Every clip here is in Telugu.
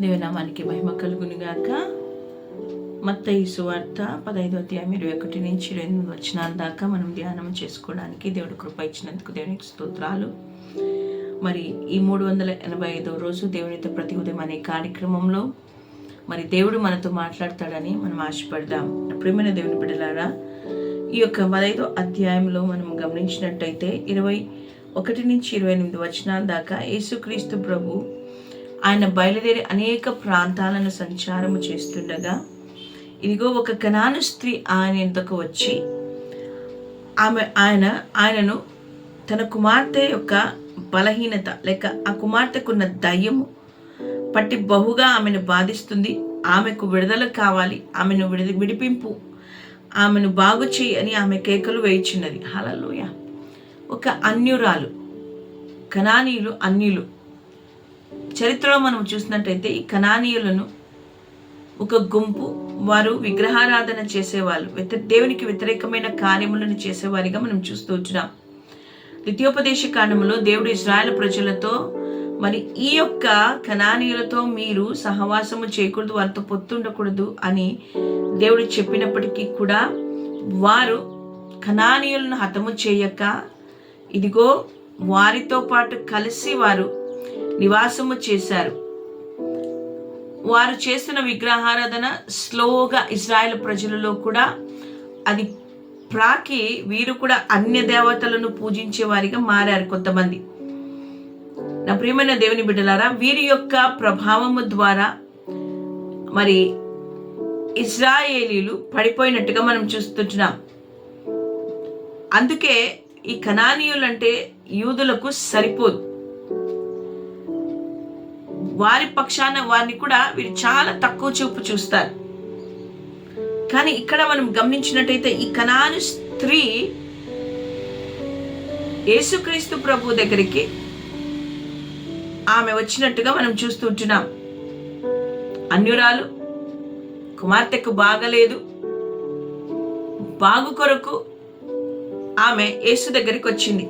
దేవనామానికి మహిమ కలుగునిగాక. మత్త ఈ సువార్త పదహైదు అధ్యాయం ఇరవై ఒకటి నుంచి ఇరవై ఎనిమిది వచ్చినాల దాకా మనం ధ్యానం చేసుకోవడానికి దేవుడు కృప ఇచ్చినందుకు దేవునికి స్తోత్రాలు. మరి ఈ మూడు వందల ఎనభై ఐదో రోజు దేవునితో ప్రతి ఉదయం అనే కార్యక్రమంలో మరి దేవుడు మనతో మాట్లాడతాడని మనం ఆశపడదాం. ప్రేమైన దేవుని బిడ్డలారా ఈ యొక్క పదహైదో అధ్యాయంలో మనం గమనించినట్టయితే ఇరవై ఒకటి నుంచి ఇరవై ఎనిమిది వచనాల దాకా యేసుక్రీస్తు ప్రభు ఆయన బయలుదేరి అనేక ప్రాంతాలను సంచారము చేస్తుండగా ఇదిగో ఒక కణాను స్త్రీ ఆయన ఇంతకు వచ్చి ఆమె ఆయన ఆయనను తన కుమార్తె యొక్క బలహీనత లేక ఆ కుమార్తెకున్న దయ్యము పట్టి బహుగా ఆమెను బాధిస్తుంది. ఆమెకు విడుదల కావాలి. ఆమెను విడి విడిపింపు. ఆమెను బాగు చేయి అని ఆమె కేకలు వేయించినది హలలోయ ఒక అన్యురాలు. కణానీయులు అన్యులు. చరిత్రలో మనం చూసినట్టయితే ఈ కనానీయులను ఒక గుంపు వారు విగ్రహారాధన చేసేవాళ్ళు దేవునికి వ్యతిరేకమైన కార్యములను చేసేవారిగా మనం చూస్తూ వచ్చినాం. ద్వితీయోపదేశ కాండంలో దేవుడు ఇజ్రాయెల్ ప్రజలతో మరి ఈ యొక్క కణానీయులతో మీరు సహవాసము చేయకూడదు వారితో పొత్తుండకూడదు అని దేవుడు చెప్పినప్పటికీ కూడా వారు కణానీయులను హతము చేయక ఇదిగో వారితో పాటు కలిసి వారు నివాసము చేశారు. వారు చేస్తున్న విగ్రహారాధన స్లోగా ఇజ్రాయెల్ ప్రజలలో కూడా అది ప్రాకి వీరు కూడా అన్య దేవతలను పూజించే వారిగా మారారు కొంతమంది. నా ప్రియమైన దేవుని బిడ్డలారా వీరి యొక్క ప్రభావము ద్వారా మరి ఇజ్రాయేలీలు పడిపోయినట్టుగా మనం చూస్తుంటున్నాం. అందుకే ఈ కనానీయులంటే యూదులకు సరిపోదు. వారి పక్షాన వారిని కూడా వీరు చాలా తక్కువ చూపు చూస్తారు. కానీ ఇక్కడ మనం గమనించినట్టయితే ఈ కనాను స్త్రీ యేసుక్రీస్తు ప్రభు దగ్గరికి ఆమె వచ్చినట్టుగా మనం చూస్తుంటున్నాం అన్యురాలు కుమార్తెకు బాగలేదు. బాగు కొరకు ఆమె యేసు దగ్గరికి వచ్చింది.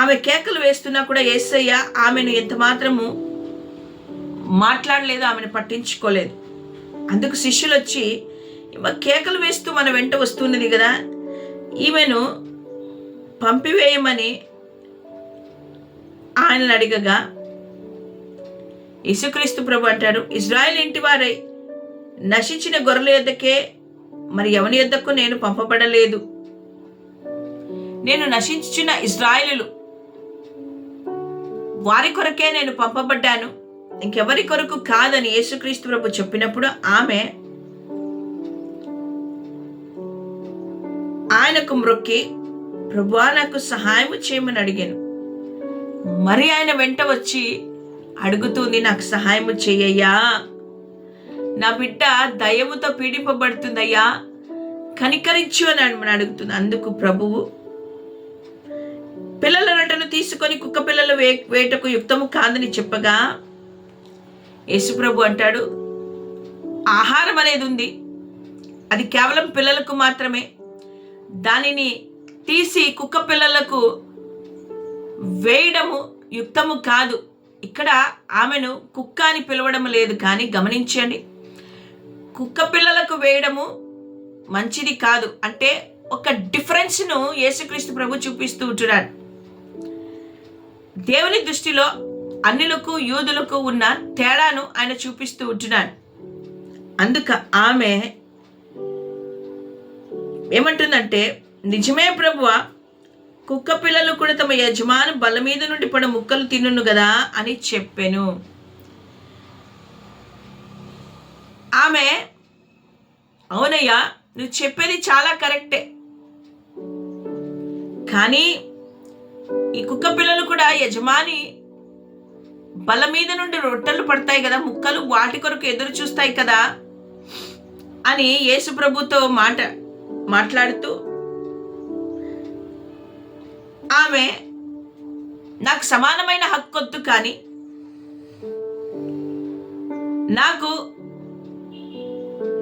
ఆమె కేకలు వేస్తున్నా కూడా ఏసయ్య ఆమెను ఎంత మాత్రము మాట్లాడలేదు ఆమెను పట్టించుకోలేదు. అందుకు శిష్యులు వచ్చి కేకలు వేస్తూ మన వెంట వస్తున్నది కదా ఈమెను పంపివేయమని ఆయనను అడిగగా యేసుక్రీస్తు ప్రభు అంటాడు ఇజ్రాయెల్ ఇంటి వారై నశించిన గొర్రెల యొద్దకే మరి ఎవని యొద్దకు నేను పంపబడలేదు? నేను నశించిన ఇజ్రాయిలు వారి కొరకే నేను పంపబడ్డాను. ఇంకెవరి కొరకు కాదని యేసుక్రీస్తు ప్రభు చెప్పినప్పుడు ఆమె ఆయనకు మ్రొక్కి ప్రభువా నాకు సహాయం చేయమని అడిగాను. మరి ఆయన వెంట వచ్చి అడుగుతుంది నాకు సహాయం చేయయ్యా. నా బిడ్డ దయముతో పీడింపబడుతుందయ్యా. కనికరించు అని అడుగుతుంది. అందుకు ప్రభువు పిల్లలను తీసుకొని కుక్క పిల్లలు వే వేటకు యుక్తము కాదని చెప్పగా యేసుప్రభు అంటాడు ఆహారం అనేది ఉంది. అది కేవలం పిల్లలకు మాత్రమే. దానిని తీసి కుక్క పిల్లలకు వేయడము యుక్తము కాదు. ఇక్కడ ఆమెను కుక్క అని పిలవడం లేదు కానీ గమనించండి. కుక్క పిల్లలకు వేయడము మంచిది కాదు. అంటే ఒక డిఫరెన్స్ను యేసుక్రీస్తు ప్రభు చూపిస్తూ ఉంటున్నాడు. దేవుని దృష్టిలో అన్నిలకు యూదులకు ఉన్న తేడాను ఆయన చూపిస్తూ ఉంటున్నాడు. అందుక ఆమె ఏమంటుందంటే నిజమే ప్రభువ కుక్క పిల్లలు కూడా తమ యజమాను బల మీద నుండి పడ ముక్కలు తినును కదా అని చెప్పాను. ఆమె అవునయ్యా నువ్వు చెప్పేది చాలా కరెక్టే. కానీ ఈ కుక్క పిల్లలు కూడా యజమాని బల మీద నుండి రొట్టెలు పడతాయి కదా ముక్కలు వాటి కొరకు ఎదురు చూస్తాయి కదా అని యేసు ప్రభుతో మాట మాట్లాడుతూ ఆమె నాకు సమానమైన హక్కొద్దు కానీ నాకు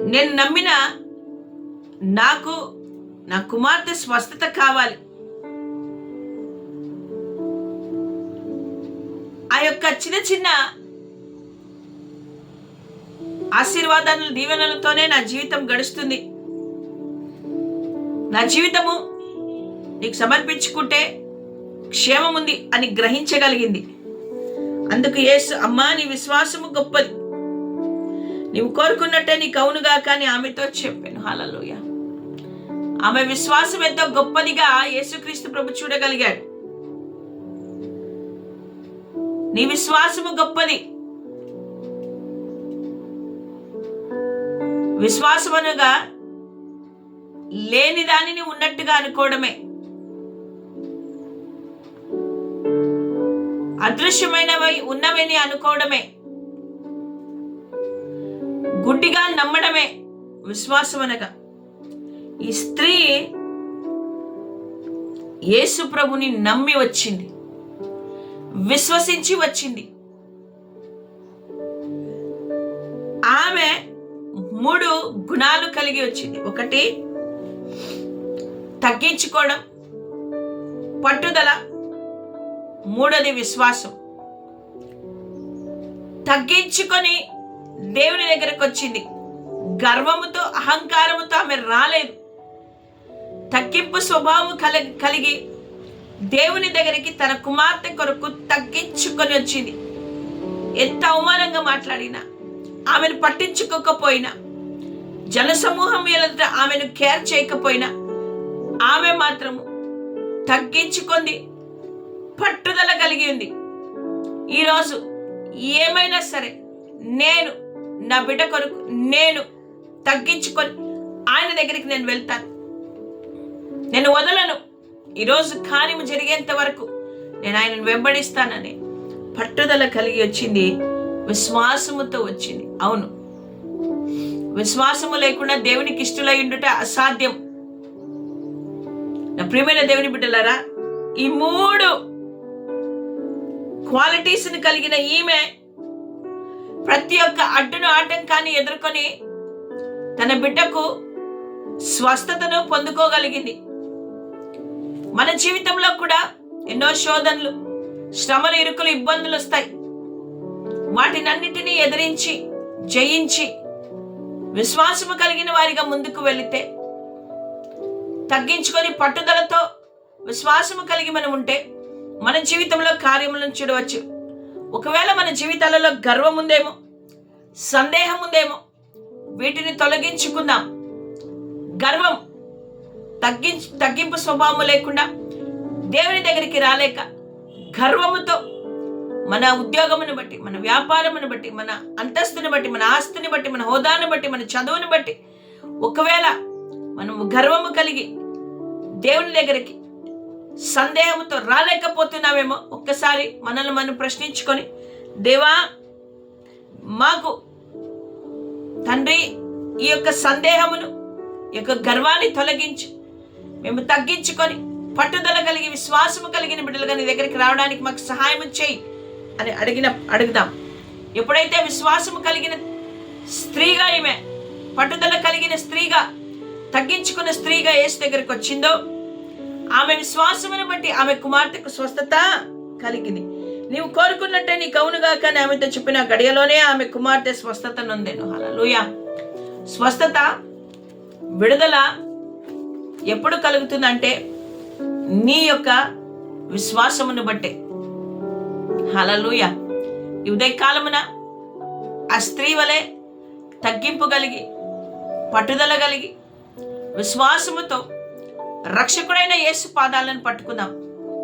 నేను నమ్మిన నాకు నా కుమార్తె స్వస్థత కావాలి. ఆ యొక్క చిన్న చిన్న ఆశీర్వాదాలను దీవెనలతోనే నా జీవితం గడుస్తుంది. నా జీవితము నీకు సమర్పించుకుంటే క్షేమం ఉంది అని గ్రహించగలిగింది. అందుకు యేసు అమ్మా నీ విశ్వాసము గొప్పది. నీవు కోరుకున్నట్టే నీకు అవునుగా కానీ ఆమెతో చెప్పాను. హాలలోయ ఆమె విశ్వాసం ఎంతో గొప్పదిగా యేసుక్రీస్తు ప్రభు చూడగలిగాడు. నీ విశ్వాసము గొప్పది. విశ్వాసమనగా లేని దానిని ఉన్నట్టుగా అనుకోవడమే. అదృశ్యమైనవి ఉన్నవని అనుకోవడమే. గుడ్డిగా నమ్మడమే విశ్వాసం అనగా ఈ స్త్రీ యేసు ప్రభుని నమ్మి వచ్చింది. విశ్వసించి వచ్చింది. ఆమె మూడు గుణాలు కలిగి వచ్చింది. ఒకటి తగ్గించుకోవడం పట్టుదల. మూడోది విశ్వాసం. తగ్గించుకొని దేవుని దగ్గరకు వచ్చింది. గర్వముతో అహంకారముతో ఆమె రాలేదు. తగ్గింపు స్వభావం కలి కలిగి దేవుని దగ్గరికి తన కుమార్తె కొరకు తగ్గించుకొని వచ్చింది. ఎంత అవమానంగా మాట్లాడినా ఆమెను పట్టించుకోకపోయినా జనసమూహం ఎదుట ఆమెను కేర్ చేయకపోయినా ఆమె మాత్రము తగ్గించుకుంది పట్టుదల కలిగి ఉంది. ఈరోజు ఏమైనా సరే నేను నా బిడ్డ కొరకు నేను తగ్గించుకొని ఆయన దగ్గరికి నేను వెళ్తాను. నేను వదలను. ఈరోజు కార్యము జరిగేంత వరకు నేను ఆయనను వెంబడిస్తానని పట్టుదల కలిగి వచ్చింది విశ్వాసముతో వచ్చింది. అవును. విశ్వాసము లేకుండా దేవునికి ఇష్టలై ఉండుట అసాధ్యం. నా ప్రియమైన దేవుని బిడ్డలారా ఈ మూడు క్వాలిటీస్ని కలిగిన ఈమె ప్రతి ఒక్క అడ్డును ఆటంకాన్ని ఎదుర్కొని తన బిడ్డకు స్వస్థతను పొందుకోగలిగింది. మన జీవితంలో కూడా ఎన్నో శోధనలు శ్రమలు ఇరుకులు ఇబ్బందులు వస్తాయి. వాటినన్నిటినీ ఎదిరించి జయించి విశ్వాసము కలిగిన వారిగా ముందుకు వెళితే తగ్గించుకొని పట్టుదలతో విశ్వాసము కలిగి మనం ఉంటే మన జీవితంలో కార్యములను చూడవచ్చు. ఒకవేళ మన జీవితాలలో గర్వం ఉందేమో సందేహం ఉందేమో వీటిని తొలగించుకుందాం. గర్వం తగ్గించి తగ్గింపు స్వభావం లేకుండా దేవుని దగ్గరికి రాలేక గర్వముతో మన ఉద్యోగమును బట్టి మన వ్యాపారమును బట్టి మన అంతస్తుని బట్టి మన ఆస్తిని బట్టి మన హోదాను బట్టి మన చదువుని బట్టి ఒకవేళ మనము గర్వము కలిగి దేవుని దగ్గరికి సందేహంతో రాలేకపోతున్నామేమో ఒక్కసారి మనల్ని మనం ప్రశ్నించుకొని దేవా మాకు తండ్రి ఈ యొక్క సందేహమును ఈ యొక్క గర్వాన్ని తొలగించు. మేము తగ్గించుకొని పట్టుదల కలిగి విశ్వాసము కలిగిన బిడ్డలుగా నీ దగ్గరికి రావడానికి మాకు సహాయం చేయి అని అడిగిన అడుగుదాం. ఎప్పుడైతే విశ్వాసము కలిగిన స్త్రీగా ఈమె పట్టుదల కలిగిన స్త్రీగా తగ్గించుకున్న స్త్రీగా యేసు దగ్గరికి వచ్చిందో ఆమె విశ్వాసమును బట్టి ఆమె కుమార్తెకు స్వస్థత కలిగింది. నీవు కోరుకున్నట్టే నీ కౌనుగా కానీ ఆమెతో చెప్పిన గడియలోనే ఆమె కుమార్తె స్వస్థత నొందెను. హలలుయ స్వస్థత విడుదల ఎప్పుడు కలుగుతుందంటే నీ యొక్క విశ్వాసమును బట్టే. హలలుయ ఈ ఉదయకాలమున ఆ స్త్రీ వలె తగ్గింపు కలిగి పట్టుదల కలిగి విశ్వాసముతో రక్షకుడైన యేసు పాదాలను పట్టుకుందాం.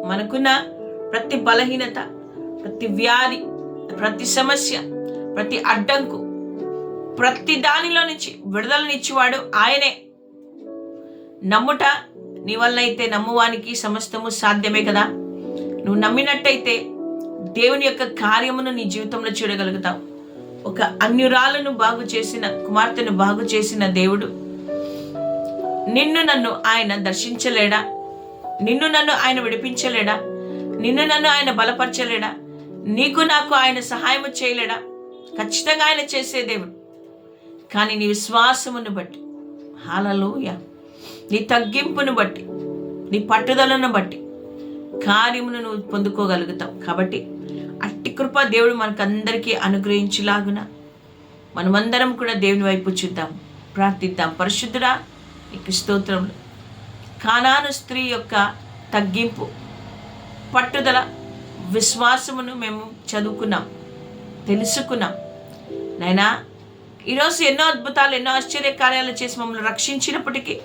మనకున్న ప్రతి బలహీనత ప్రతి వ్యాధి ప్రతి సమస్య ప్రతి అడ్డంకు ప్రతి దానిలో నుంచి విడుదలనిచ్చేవాడు ఆయనే. నమ్ముట నీ వల్లనైతే నమ్మువానికి సమస్తము సాధ్యమే కదా. నువ్వు నమ్మినట్టయితే దేవుని యొక్క కార్యమును నీ జీవితంలో చూడగలుగుతావు. ఒక అన్యురాలను బాగు చేసిన కుమార్తెను బాగు చేసిన దేవుడు. నిన్ను నన్ను ఆయన దర్శించలేడా? నిన్ను నన్ను ఆయన విడిపించలేడా? నిన్ను నన్ను ఆయన బలపరచలేడా? నీకు నాకు ఆయన సహాయం చేయలేడా? ఖచ్చితంగా ఆయన చేసే దేవుడు. కానీ నీ విశ్వాసమును బట్టి. హాలలోయ నీ తగ్గింపును బట్టి నీ పట్టుదలను బట్టి కార్యమును నువ్వు పొందుకోగలుగుతావు. కాబట్టి అట్టి కృప దేవుడు మనకందరికీ అనుగ్రహించులాగున మనమందరం కూడా దేవుని వైపు చూద్దాం ప్రార్థిద్దాం. పరిశుద్ధుడా నీకు స్తోత్రములు. కానాను స్త్రీ యొక్క తగ్గింపు పట్టుదల విశ్వాసమును మేము చదువుకున్నాం తెలుసుకున్నాం. నైనా ఈరోజు ఎన్నో అద్భుతాలు ఎన్నో ఆశ్చర్య కార్యాలు చేసి మమ్మల్ని రక్షించినప్పటికీ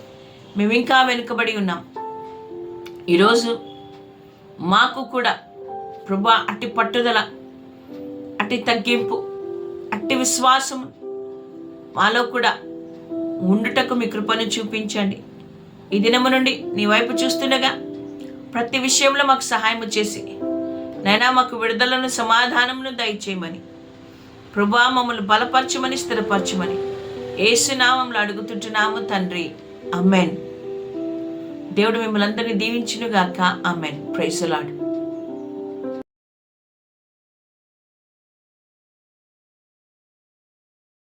మేము ఇంకా వెనుకబడి ఉన్నాం. ఈరోజు మాకు కూడా ప్రభా అట్టి పట్టుదల అట్టి తగ్గింపు అట్టి విశ్వాసం మాలో కూడా ఉండుటకు మీ కృపను చూపించండి. ఈ దినము నుండి నీ వైపు చూస్తుండగా ప్రతి విషయంలో మాకు సహాయం చేసి నైనా మాకు విడుదలను సమాధానమును దయచేయమని ప్రభా మమ్మల్ని బలపరచమని స్థిరపరచమని ఏసునామంలో అడుగుతుంటున్నాము తండ్రి. అమెన్ దేవుడు మిమ్మల్ని అందరినీ దీవించునుగాక. అమ్మెన్ ప్రైసలాడు